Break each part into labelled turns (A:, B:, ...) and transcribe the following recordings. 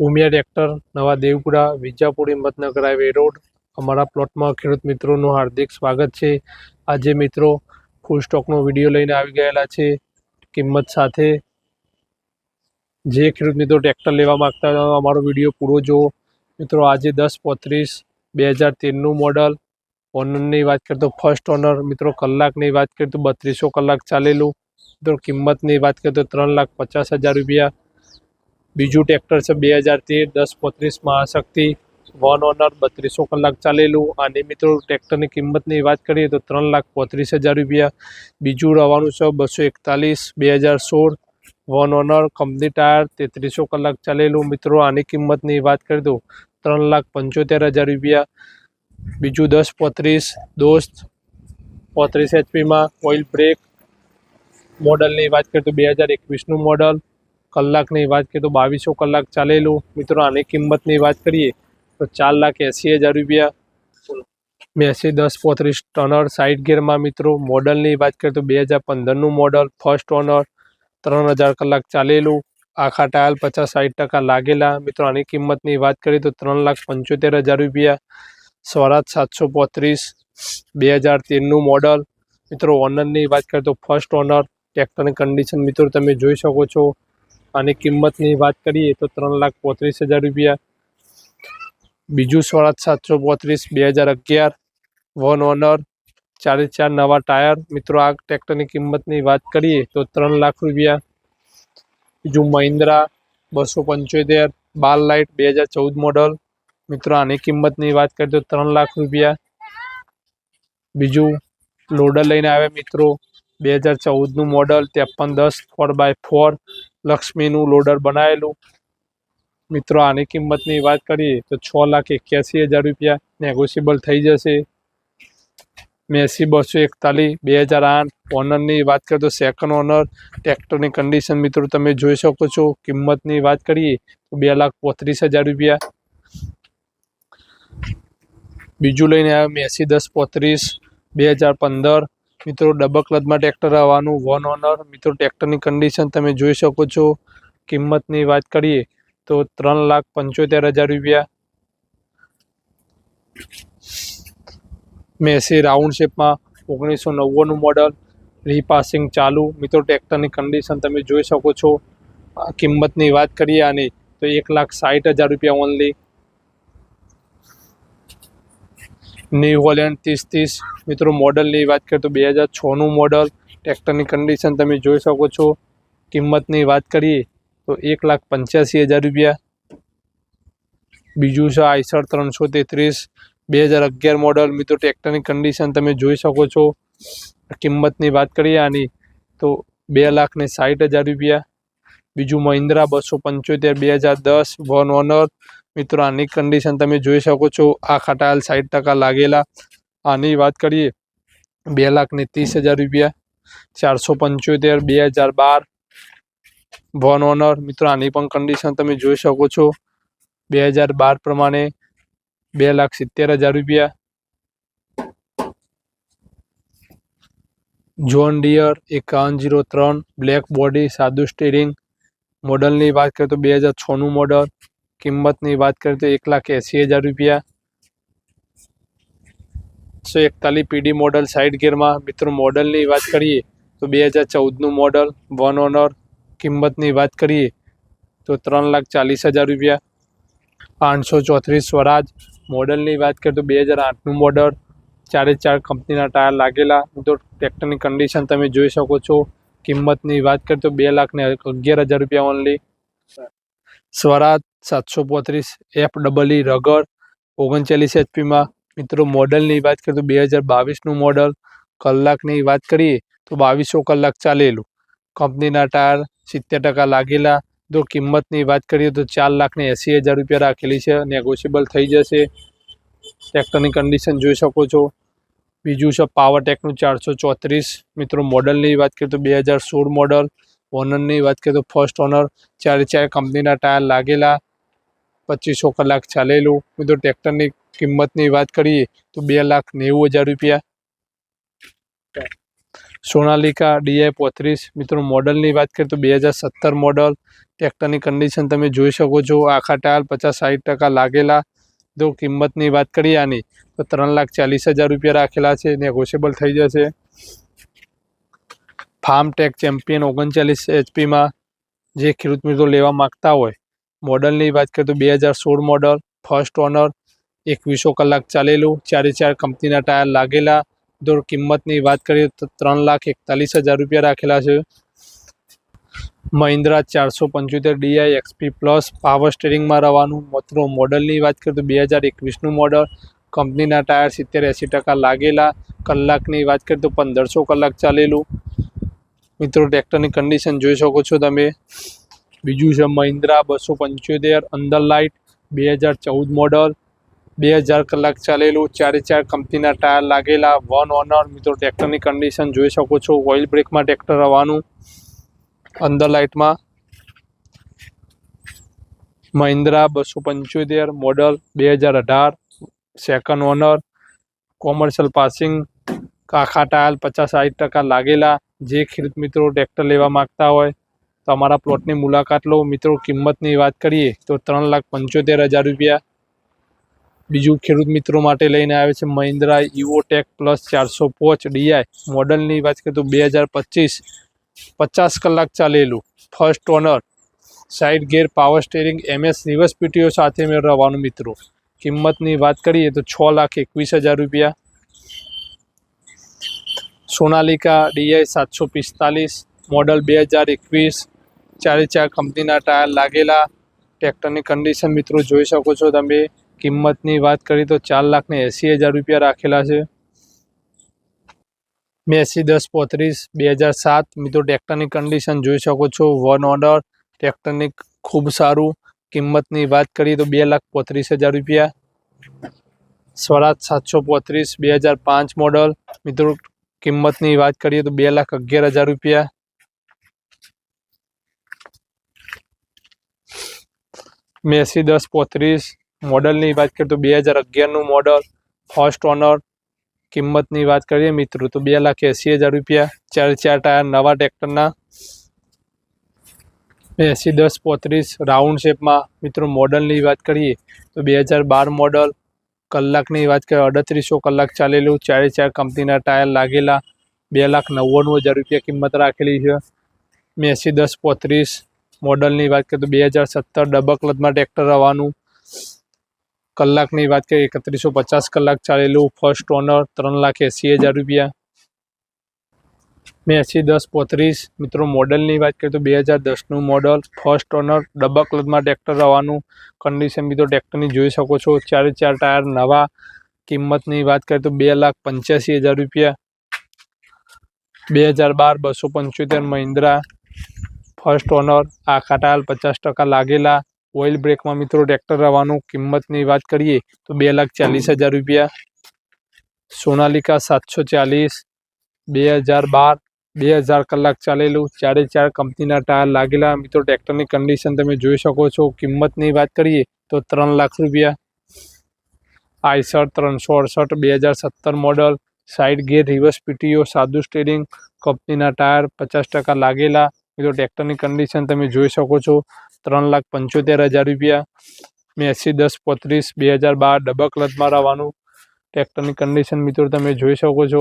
A: Umiya tractor નવા Devpura, Vijapuri Matnagar highway road, અમારા પ્લોટમાં ખેડૂત મિત્રોનું હાર્દિક સ્વાગત છે. આજે મિત્રો ફૂલ સ્ટોકનો વીડિયો લઈને આવી ગયેલા છે. કિંમત સાથે જે ખેડૂત મિત્રો ટ્રેક્ટર લેવા માગતા અમારો વીડિયો પૂરો જુઓ મિત્રો, આજે દસ પોત્રીસ બે હજાર તેરનું મોડલ ઓનરની વાત કરીએ તો ફર્સ્ટ ઓનર મિત્રો, કલાકની વાત કરીએ તો બત્રીસો કલાક ચાલેલું. મિત્રો, કિંમતની વાત કરીએ તો ત્રણ લાખ પચાસ હજાર રૂપિયા. બીજું ટ્રેક્ટર છે બે હજાર તેર, દસ પોત્રીસ મહાશક્તિ, વન ઓનર બત્રીસો કલાક ચાલેલું. અને મિત્રો, ટ્રેક્ટરની કિંમતની વાત કરીએ તો ત્રણ લાખ પોત્રીસ હજાર રૂપિયા. બીજું રવાનું છે બસો એકતાલીસ, બે હજાર સોળ, વન ઓનર કંપની ટાયર તેત્રીસો કલાક ચાલેલું. મિત્રો, આની કિંમતની વાત કરી દઉં ત્રણ લાખ પંચોતેર હજાર રૂપિયા. બીજું દસ પોત્રીસ, દોસ્ત પોત્રીસ એચપીમાં ઓઇલ બ્રેક મોડલની વાત કરીએ તો બે હજાર એકવીસનું મોડલ. કલાકની વાત કરીએ તો બાવીસો કલાક ચાલેલું. મિત્રો, આની કિંમતની વાત કરીએ તો ચાર લાખ એંસી હજાર રૂપિયા. મેસી દસ પોત્રીસ ટનર સાઇડ ગેરમાં મિત્રો, મોડલની વાત કરીએ તો બે હજાર પંદરનું મોડલ ફર્સ્ટ ઓનર ત્રણ હજાર કલાક ચાલેલું. આખા ટાયર પચાસ સાઠ ટકા લાગેલા. મિત્રો, આની કિંમતની વાત કરીએ તો ત્રણ લાખ પંચોતેર હજાર રૂપિયા. સ્વરાજ સાતસો પોત્રીસ, બે હજાર તેરનું મોડલ. મિત્રો ઓનરની વાત કરીએ તો ફર્સ્ટ ઓનર ટ્રેક્ટરની કન્ડિશન મિત્રો, તમે જોઈ શકો છો. આની કિંમતની વાત કરીએ તો ત્રણ લાખ પોત્રીસ હજાર રૂપિયા. બીજું સ્વરાજ સાતસો પોત્રીસ, બે હજાર અગિયાર. વન ઓનર, ચારે ચાર નવા ટાયર. મિત્રો, આ ટ્રેક્ટરની કિંમતની વાત કરીએ તો ત્રણ લાખ રૂપિયા. બીજું મહિન્દ્રા, બસો પંચોતેર. બાર લાઇટ, બે હજાર ચૌદ મોડલ. મિત્રો, આની કિંમતની વાત કરીએ તો ત્રણ લાખ રૂપિયા. બીજું લોડર લઈને આવ્યા મિત્રો, બે હજાર ચૌદનું મોડલ, ત્રેપન દસ, ફોર બાય ફોર. લક્ષ્મીનું લોડર બનાવેલું. મિત્રો, આની કિંમતની વાત કરીએ તો છ લાખ એક્યાસી હજાર રૂપિયા નેગોશિયેબલ થઈ જશે. મેસી બસો એકતાલીસ, બે હજાર આઠ. ઓનરની વાત કરીએ તો સેકન્ડ ઓનર ટ્રેક્ટરની કન્ડિશન મિત્રો તમે જોઈ શકો છો. કિંમતની વાત કરીએ તો બે લાખ પોત્રીસ હજાર રૂપિયા. બીજું લઈને આવ્યો મેસી દસ પોત્રીસ, બે હજાર પંદર. મિત્રો, ડબલ ક્લચમાં ટ્રેક્ટર આવવાનું વન ઓનર મિત્રો, ટ્રેક્ટરની કન્ડિશન તમે જોઈ શકો છો. કિંમતની વાત કરીએ તો ત્રણ લાખ પંચોતેર હજાર રૂપિયા. મેસી રાઉન્ડ શેપમાં ઓગણીસો નવ્વાણું મોડલ રીપાસિંગ ચાલુ. મિત્રો, ટ્રેક્ટરની કન્ડિશન તમે જોઈ શકો છો. કિંમતની વાત કરીએ આની, તો એક લાખ સાઠ હજાર રૂપિયા ઓનલી ન્યૂ હોલેન્ડ ત્રીસ ત્રીસ મિત્રો, મોડલની વાત કરીએ તો બે હજાર છનું મોડલ. ટ્રેક્ટરની કન્ડિશન તમે જોઈ શકો છો. કિંમતની વાત કરીએ તો એક લાખ પંચ્યાસી હજાર રૂપિયા. બીજું છે આઈસર ત્રણસો તેત્રીસ. બે હજાર અગિયાર મોડલ, મિત્રો ટ્રેક્ટરની કન્ડિશન તમે જોઈ શકો છો. કિંમતની વાત કરીએ આની તો બે લાખ ને સાઠ હજાર રૂપિયા. બીજું મહિન્દ્રા બસો પંચોતેર, બે હજાર દસ, વન ઓનર. મિત્રો, આની કન્ડિશન તમે જોઈ શકો છો. આખા ટાયર સાઠ ટકા લાગેલા. આની વાત કરીએ, બે લાખને ત્રીસ હજાર રૂપિયા, ચારસો પંચોતેર, બે હજાર બાર. વન ઓનર મિત્રો, આની પણ કન્ડિશન તમે જોઈ શકો છો. બે હજાર બાર પ્રમાણે બે લાખ સિત્તેર હજાર રૂપિયા. જોન ડિયર એકાવન જીરો ત્રણ બ્લેક બોડી સાદું સ્ટેરિંગ મોડલની વાત કરીએ તો બે હજાર છનું મોડલ કિંમતની વાત કરીએ તો એક લાખ એંસી હજાર રૂપિયા. એકસો એકતાલીસ પીડી મોડલ સાઇડ ગેરમાં મિત્રો, મોડલની વાત કરીએ તો બે હજાર ચૌદનું મોડલ, વન ઓનર, કિંમતની વાત કરીએ તો ત્રણ લાખ ચાલીસ હજાર રૂપિયા. પાંચસો ચોત્રીસ સ્વરાજ, મોડલની વાત કરીએ તો બે હજાર આઠનું મોડલ. ચારે ચાર કંપનીના ટાયર લાગેલા. તો ટ્રેક્ટરની કન્ડિશન તમે જોઈ શકો છો. કિંમતની વાત કરીએ તો બે લાખ ને અગિયાર હજાર રૂપિયા ઓનલી સ્વરાજ સાતસો પોત્રીસ એફ ડબલ ઈ રગડ ઓગણચાલીસ એચપીમાં મિત્રો, મોડલની વાત કરીએ તો બે હજાર બાવીસનું મોડલ. કલાકની વાત કરીએ તો બાવીસો કલાક ચાલેલું. કંપનીના ટાયર સિત્તેર ટકા લાગેલા. જો કિંમતની વાત કરીએ તો ચાર લાખને એંસી હજાર રૂપિયા રાખેલી છે. નેગોશિયેબલ થઈ જશે. ટ્રેક્ટરની કન્ડિશન જોઈ શકો છો. બીજું છે પાવર ટેકનું ચારસો ચોત્રીસ. મિત્રો, મોડલની વાત કરીએ તો બે હજાર સોળ મોડલ. ઓનરની વાત કરીએ તો ફર્સ્ટ ઓનર ચારે ચાર કંપનીના ટાયર લાગેલા. પચીસો કલાક ચાલેલું. મિત્રો ટ્રેક્ટરની કિંમતની વાત કરીએ તો બે લાખ નેવું હજાર રૂપિયા. સોનાલિકા ડીઆઈ પોત્રીસ. મિત્રો, મોડલની વાત કરીએ તો બે હજાર સત્તર મોડલ. ટ્રેક્ટરની કન્ડિશન તમે જોઈ શકો છો, આખા ટાયર પચાસ સાઠ ટકા લાગેલા. જો કિંમતની વાત કરીએ આની, તો ત્રણ લાખ ચાલીસ હજાર રૂપિયા રાખેલા છે નેગોશિયેબલ થઈ જશે. ફાર્મ ટેક ચેમ્પિયન ઓગણચાલીસ એચપીમાં જે ખેડૂત મિત્રો લેવા માગતા હોય મોડલની વાત કરીએ તો બે હજાર સોળ મોડલ ફર્સ્ટ ઓનર એકવીસો કલાક ચાલેલું ચારે ચાર કંપનીના ટાયર લાગેલા. જો કિંમતની વાત કરીએ તો ત્રણ લાખ એકતાલીસ હજાર રૂપિયા રાખેલા છે. મહિન્દ્રા ચારસો પંચોતેર ડીઆઈ એક્સપી પ્લસ પાવર સ્ટેરિંગમાં રહેવાનું. મિત્રો, મોડલની વાત કરીએ તો બે હજાર એકવીસનું મોડલ, કંપનીના ટાયર સિત્તેર એંસી ટકા લાગેલા. કલાકની વાત કરીએ તો પંદરસો કલાક ચાલેલું. મિત્રો ટ્રેક્ટરની કન્ડિશન જોઈ શકો છો તમે. બીજું છે મહિન્દ્રા બસો પંચોતેર, અંદર લાઇટ બે હજાર ચૌદ મોડલ બે હજાર કલાક ચાલેલું, ચારે ચાર કંપનીના ટાયર લાગેલા વન ઓનર મિત્રો ટ્રેક્ટરની કન્ડિશન જોઈ શકો છો ઓઇલ બ્રેકમાં ટ્રેક્ટર આવવાનું, અંદર લાઇટમાં મહિન્દ્રા બસો પંચોતેર મોડલ બે હજાર અઢાર સેકન્ડ ઓનર કોમર્શિયલ પાસિંગ આખા ટાયર પચાસ સાઠ ટકા લાગેલા, જે ખેડૂત મિત્રો ટ્રેક્ટર લેવા માગતા હોય તો અમારા પ્લોટની મુલાકાત લો. મિત્રો, કિંમતની વાત કરીએ તો ત્રણ લાખ પંચોતેર હજાર રૂપિયા. બીજું ખેડૂત મિત્રો માટે લઈને આવે છે મહિન્દ્રા ઇવોટેક પ્લસ ચારસો પોચ ડીઆઈ મોડલની વાત કરીએ તો બે હજાર પચીસ પચાસ કલાક ચાલેલું. First owner. Side gear power steering MS reverse PTO સાથે મેં રહેવાનું મિત્રો. કિંમતની વાત કરીએ તો છ લાખ એકવીસ હજાર રૂપિયા. સોનાલિકા ડીઆઈ સાતસો પિસ્તાલીસ. મોડલ બે હજાર એકવીસ. ચારે ચાર કંપનીના ટાયર લાગેલા. ટ્રેક્ટરની કન્ડિશન મિત્રો જોઈ શકો છો તમે. કિંમતની વાત કરીએ તો ચાર લાખને એંસી હજાર રૂપિયા રાખેલા છે. મેસી દસ પોત્રીસ બે હજાર સાત. મિત્રો ટ્રેક્ટરની કન્ડિશન જોઈ શકો છો. વન ઓર્ડર ટ્રેક્ટરની ખૂબ સારું. કિંમતની વાત કરીએ તો બે લાખ પોત્રીસ હજાર રૂપિયા. સ્વરાજ સાતસો પોત્રીસ બે હજાર પાંચ મોડલ મિત્રો કિંમતની વાત કરીએ તો બે લાખ અગિયાર હજાર રૂપિયા. મેસી દસ પોત્રીસ. મોડલની વાત કરીએ તો બે હજાર અગિયારનું મોડલ, ફર્સ્ટ ઓનર. કિંમતની વાત કરીએ મિત્રો, તો બે લાખ એંસી હજાર રૂપિયા. ચાર ચાર ટાયર નવા ટ્રેક્ટરના. એંસી દસ પોત્રીસ, રાઉન્ડ શેપમાં. મિત્રો, મોડલની વાત કરીએ તો બે હજાર બાર મોડલ. કલાકની વાત કરીએ, અડત્રીસો કલાક ચાલેલું. ચારે, ચાર કંપનીના ટાયર લાગેલા. બે લાખ નવ્વાણું હજાર રૂપિયા કિંમત રાખેલી છે. મેસી દસ પોત્રીસ મોડલની વાત કરીએ તો બે હજાર સત્તર ડબકલદમાં ટ્રેક્ટર આવવાનું. કલાકની વાત કરીએ, એકત્રીસો પચાસ કલાક ચાલેલું. ફર્સ્ટ ઓનર ત્રણ લાખ એંસી હજાર રૂપિયા. મેસી દસ પોત્રીસ. મિત્રો, મોડલની વાત કરીએ તો બે હજાર દસનું મોડલ. ફર્સ્ટ ઓનર ડબ્બા ક્લચમાં ટ્રેક્ટર આવવાનું. કન્ડિશન મિત્રો ટ્રેક્ટરની જોઈ શકો છો. ચારે ચાર ટાયર નવા. કિંમતની વાત કરીએ તો બે લાખ પંચ્યાસી હજાર રૂપિયા. બે હજાર બાર બસો પંચોતેર મહિન્દ્રા. ફર્સ્ટ ઓનર આખા ટાયર પચાસ ટકા લાગેલા ઓઇલ બ્રેકમાં મિત્રો ટ્રેક્ટર આવવાનું કિંમતની વાત કરીએ તો બે લાખ ચાલીસ હજાર રૂપિયા. સોનાલિકા સાતસો ચાલીસ, બે હજાર બાર, બે હજાર કલાક ચાલેલું. ચારે ચાર કંપનીના ટાયર લાગેલા. મિત્રો ટ્રેક્ટરની કન્ડિશન તમે જોઈ શકો છો. કિંમતની વાત કરીએ તો ત્રણ લાખ રૂપિયા. આઈસર ત્રણસો અડસઠ, બે હજાર સત્તર model side gear reverse PTO સાદું સ્ટેરિંગ કંપનીના ટાયર પચાસ ટકા લાગેલા. મિત્રો ટ્રેક્ટરની કન્ડિશન તમે જોઈ શકો છો, ત્રણ લાખ પંચોતેર હજાર રૂપિયા મેસી દસ, પોત્રીસ, બે હજાર બાર, ડબલ ક્લચમાં રહેવાનું. ટ્રેક્ટરની કન્ડિશન મિત્રો, તમે જોઈ શકો છો.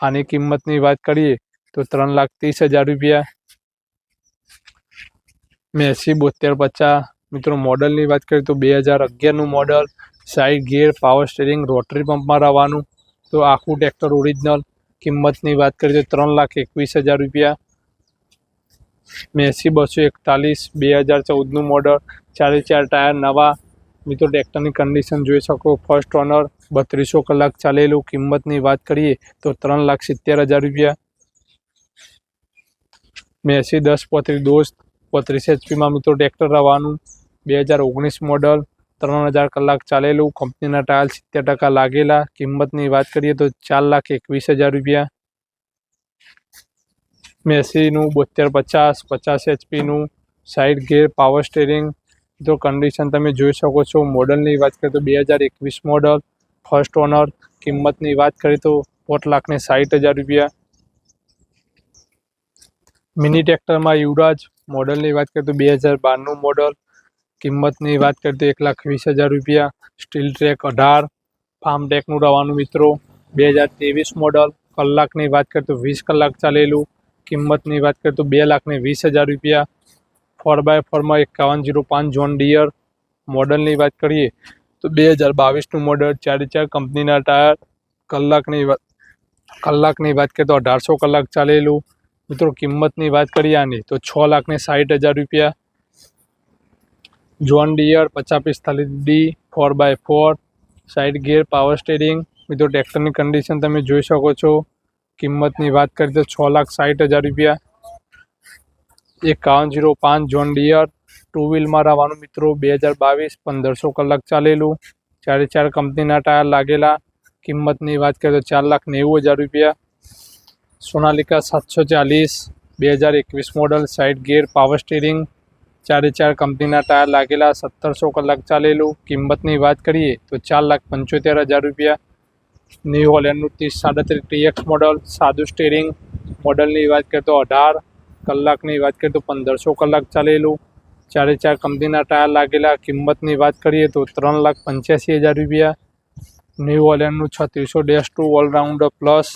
A: આની કિંમતની વાત કરીએ, તો ત્રણ લાખ ત્રીસ હજાર રૂપિયા. મેસી બોતેર પચાસ, મિત્રો, મોડલની વાત કરીએ, તો બે હજાર અગિયારનું model side gear power steering rotary પંપમાં રહેવાનું. તો આખું ટ્રેક્ટર ઓરિજિનલ કિંમતની વાત કરીએ, તો ત્રણ લાખ એકવીસ હજાર રૂપિયા. મેસી બસો એકતાલીસ બે હજાર ચૌદનું મોડલ ચારે ચાર ટાયર નવા. મિત્રો ટ્રેક્ટરની કન્ડિશન જોઈ શકો. ફર્સ્ટ ઓનર બત્રીસો કલાક ચાલેલું. કિંમતની વાત કરીએ તો ત્રણ લાખ સિત્તેર હજાર રૂપિયા. મેસી દસ પોત્રીસ દોસ્ત, પોત્રીસ એચપીમાં મિત્રો ટ્રેક્ટર રવાનું બે હજાર ઓગણીસ મોડલ ત્રણ હજાર કલાક ચાલેલું. કંપનીના ટાયર સિત્તેર ટકા લાગેલા. કિંમતની વાત કરીએ તો ચાર લાખ એકવીસ હજાર રૂપિયા. મેસીનું બોતેર પચાસ પચાસ એચપીનું સાઇડ ગેર પાવર સ્ટેરિંગ જો કન્ડિશન તમે જોઈ શકો છો મોડલની વાત કરીએ તો બે હજાર એકવીસ મોડલ ફર્સ્ટ ઓનર કિંમતની વાત કરીએ તો પોત લાખને સાઠ હજાર રૂપિયા. મિની ટ્રેક્ટરમાં યુવરાજ મોડલની વાત કરીએ તો બે હજાર બારનું મોડલ કિંમતની વાત કરીએ તો એક લાખ વીસ હજાર રૂપિયા. સ્ટીલ ટ્રેક અઢાર ફાર્મ ટ્રેકનું રવાનું મિત્રો, બે હજાર ત્રેવીસ મોડલ કલાકની વાત કરીએ તો વીસ કલાક ચાલેલું. કિંમતની વાત કરીએ તો બે લાખને વીસ હજાર રૂપિયા. ફોર બાય ફોરમાં એકાવન જીરો પાંચ જોન ડિયર મોડલની વાત કરીએ તો બે હજાર બાવીસનું મોડલ ચારે ચાર કંપનીના ટાયર કલાકની વાત કલાકની વાત કરીએ તો અઢારસો કલાક ચાલેલું. મિત્રો, કિંમતની વાત કરીએ આની તો છ લાખને સાઠ હજાર રૂપિયા. જોન ડિયર પચાસ પિસ્તાલીસ D four by four side gear power steering મિત્રો ટ્રેક્ટરની કન્ડિશન તમે જોઈ શકો છો. કિંમતની વાત કરીએ તો છ લાખ સાઠ હજાર રૂપિયા. એકાવન જીરો પાંચ જોન ડિયર ટુ વ્હીલમાં રહેવાનું મિત્રો, બે હજાર બાવીસ, પંદરસો કલાક ચાલેલું. ચારે ચાર કંપનીના ટાયર લાગેલા. કિંમતની વાત કરીએ તો ચાર લાખ નેવું હજાર રૂપિયા. સોનાલિકા સાતસો ચાલીસ, બે હજાર એકવીસ model side gear power steering ચારે ચાર કંપનીના ટાયર લાગેલા, સત્તરસો કલાક ચાલેલું. કિંમતની વાત કરીએ તો ચાર લાખ પંચોતેર હજાર રૂપિયા. ન્યૂ હોલેન્ડનું ત્રીસ, સાડત્રીસ ટીએક્સ મોડલ સાદું સ્ટેરિંગ મોડલની વાત કરીએ તો અઢાર, કલાકની વાત કરીએ તો પંદરસો કલાક ચાલેલું. ચારે ચાર કંપનીના ટાયર લાગેલા, કિંમતની વાત કરીએ તો ત્રણ લાખ પંચ્યાસી હજાર રૂપિયા. ન્યૂ હોલેન્ડનું છત્રીસો dash two all rounder plus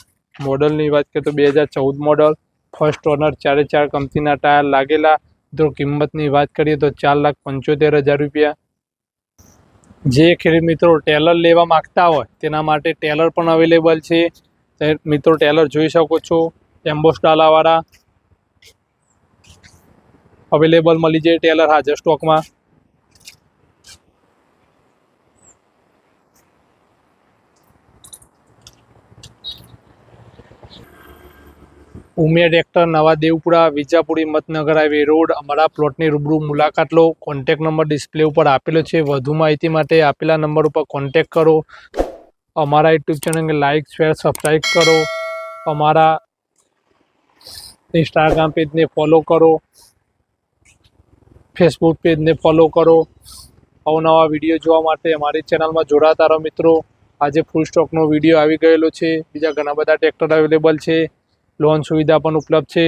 A: મોડલની વાત કરીએ તો બે હજાર ચૌદ મોડલ ફર્સ્ટ ઓનર ચારે ચાર કંપનીના ટાયર લાગેલા. તો કિંમતની વાત કરીએ તો ચાર લાખ પંચોતેર હજાર રૂપિયા. જે ખેડૂત મિત્રો ટેલર લેવા માગતા હોય, તેના માટે ટેલર પણ અવેલેબલ છે. મિત્રો, ટેલર જોઈ શકો છો. એમ્બોસ ડાલાવાળા અવેલેબલ મળી જાય ટેલર હાજર સ્ટોકમાં ઉમિયા એક્ટર નવા દેવપુરા, વિજાપુરી, મતનગર હાઈવે રોડ, અમારા પ્લોટની રૂબરૂ મુલાકાત લો. કોન્ટેક નંબર ડિસ્પ્લે ઉપર આપેલો છે. વધુ માહિતી માટે આપેલા નંબર ઉપર કોન્ટેક કરો. અમારા યુટ્યુબ ચેનલને લાઇક શેર સબસ્ક્રાઈબ કરો. અમારા ઇન્સ્ટાગ્રામ પેજને ફોલો કરો. ફેસબુક પેજને ફોલો કરો. અવનવા વીડિયો જોવા માટે અમારી ચેનલમાં જોડાતા રહો મિત્રો. આજે ફૂલ સ્ટોકનો વીડિયો આવી ગયેલો છે. બીજા ઘણા બધા ટ્રેક્ટર અવેલેબલ છે. લોન સુવિધા પણ ઉપલબ્ધ છે.